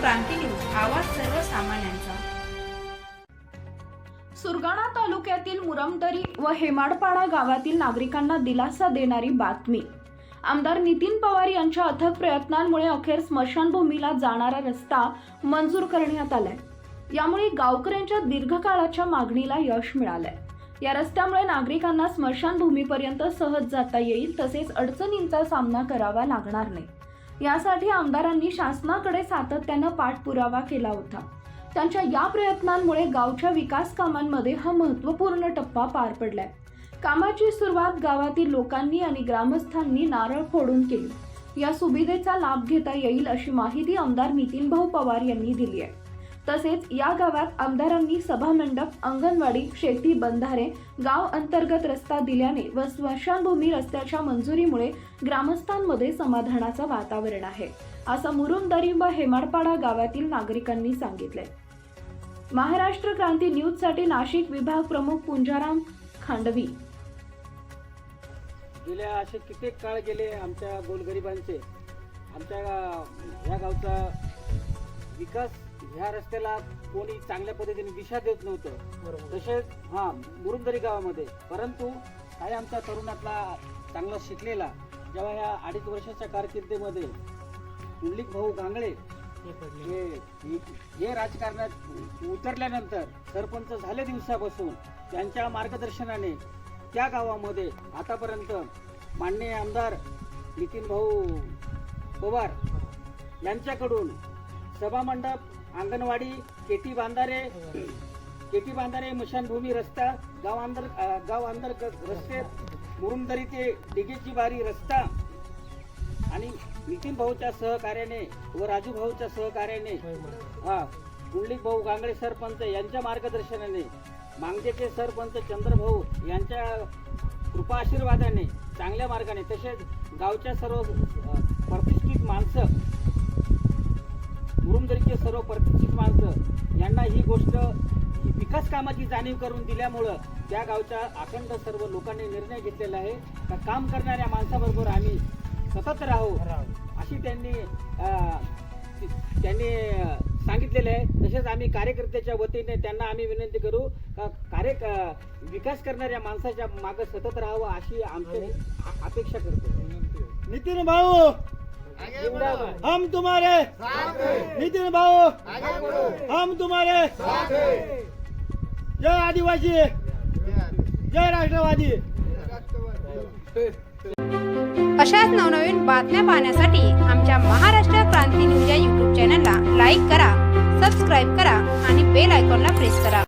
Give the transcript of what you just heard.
क्रांती news आवाज सर्वसामान्यांचा. सुरगाणा तालुक्यातील मुरमदरी व हेमाडपाडा गावातील नागरिकांना दिलासा देणारी बातमी. आमदार नितीन पवार यांच्या अथक प्रयत्नांमुळे अखेर स्मशानभूमीला जाणारा रस्ता मंजूर करण्यात आलाय. यामुळे गावकऱ्यांच्या दीर्घकाळाच्या मागणीला यश मिळालंय. या रस्त्यामुळे नागरिकांना स्मशानभूमीपर्यंत सहज जाता येईल तसेच अडचणींचा सामना करावा लागणार नाही. यासाठी आमदारांनी शासनाकडे सातत्यानं पाठपुरावा केला होता. त्यांच्या या प्रयत्नांमुळे गावच्या विकास कामांमध्ये हा महत्त्वपूर्ण टप्पा पार पडलाय. कामाची सुरुवात गावातील लोकांनी आणि ग्रामस्थांनी नारळ फोडून केली. या सुविधेचा लाभ घेता येईल अशी माहिती आमदार नितीन भाऊ पवार यांनी दिली आहे. तसेच या गावात आमदारांनी सभामंडप अंगणवाडी शेती बंधारे गाव अंतर्गत रस्ता दिल्याने व स्मशानभूमी रस्त्याच्या मंजुरीमुळे ग्रामस्थांमध्ये समाधानाचं वातावरण आहे असं मुरुमदरी व हेमाडपाडा गावातील नागरिकांनी सांगितले महाराष्ट्र क्रांती न्यूजसाठी नाशिक विभाग प्रमुख पुंजाराम खांडवी. गेल्या असे कित्येक काळ गेले आमच्या गोलगरिबांचे आमच्या या गावचा विकास ह्या रस्त्याला कोणी चांगल्या पद्धतीने दिशा देत नव्हतं. तसेच हा मुरुमदरी गावामध्ये. परंतु काही आमच्या तरुणातला चांगला शिकलेला जेव्हा ह्या अडीच वर्षाच्या कारकिर्दीमध्ये कुंडलिक भाऊ गांगळे हे हे राजकारणात उतरल्यानंतर सरपंच झाले दिवसापासून त्यांच्या मार्गदर्शनाने त्या गावामध्ये आतापर्यंत माननीय आमदार नितीन भाऊ पवार यांच्याकडून सभामंडप अंगणवाडी केटी बांधारे केटी बांधारे मशानभूमी रस्ता गाव अंतर गाव अंतर्गत रस्ते मुरुमदरी ते डिगेची बारी रस्ता आणि नितीन भाऊच्या सहकार्याने व राजू भाऊच्या सहकार्याने हा पुंडलिक भाऊ गांगडे सरपंच यांच्या मार्गदर्शनाने मांगजेचे सरपंच चंद्रभाऊ यांच्या कृपा आशीर्वादाने चांगल्या मार्गाने तसेच गावच्या सर्व प्रतिष्ठित माणसं मुरुमदरीचे सर्व प्रतिष्ठित माणसं यांना ही गोष्ट विकास कामाची जाणीव करून दिल्यामुळं त्या गावच्या अखंड सर्व लोकांनी निर्णय घेतलेला आहे. का काम करणाऱ्या माणसाबरोबर आम्ही सतत राहू अशी त्यांनी त्यांनी सांगितलेलं आहे. तसेच आम्ही कार्यकर्त्याच्या वतीने त्यांना आम्ही विनंती करू का कार्य विकास करणाऱ्या माणसाच्या मागे सतत राहावं अशी आमची अपेक्षा करतो. नितिन भाऊ. हम तुम्हारे नितिन भाऊ। हम तुम्हारे जय आदिवासी। जय राष्ट्रवादी। अशाच नवनवीन बातम्या पाहण्यासाठी आमच्या महाराष्ट्र क्रांती न्यूज या यूट्यूब चॅनलला लाईक करा सबस्क्राईब करा आणि बेल आयकॉनला प्रेस करा.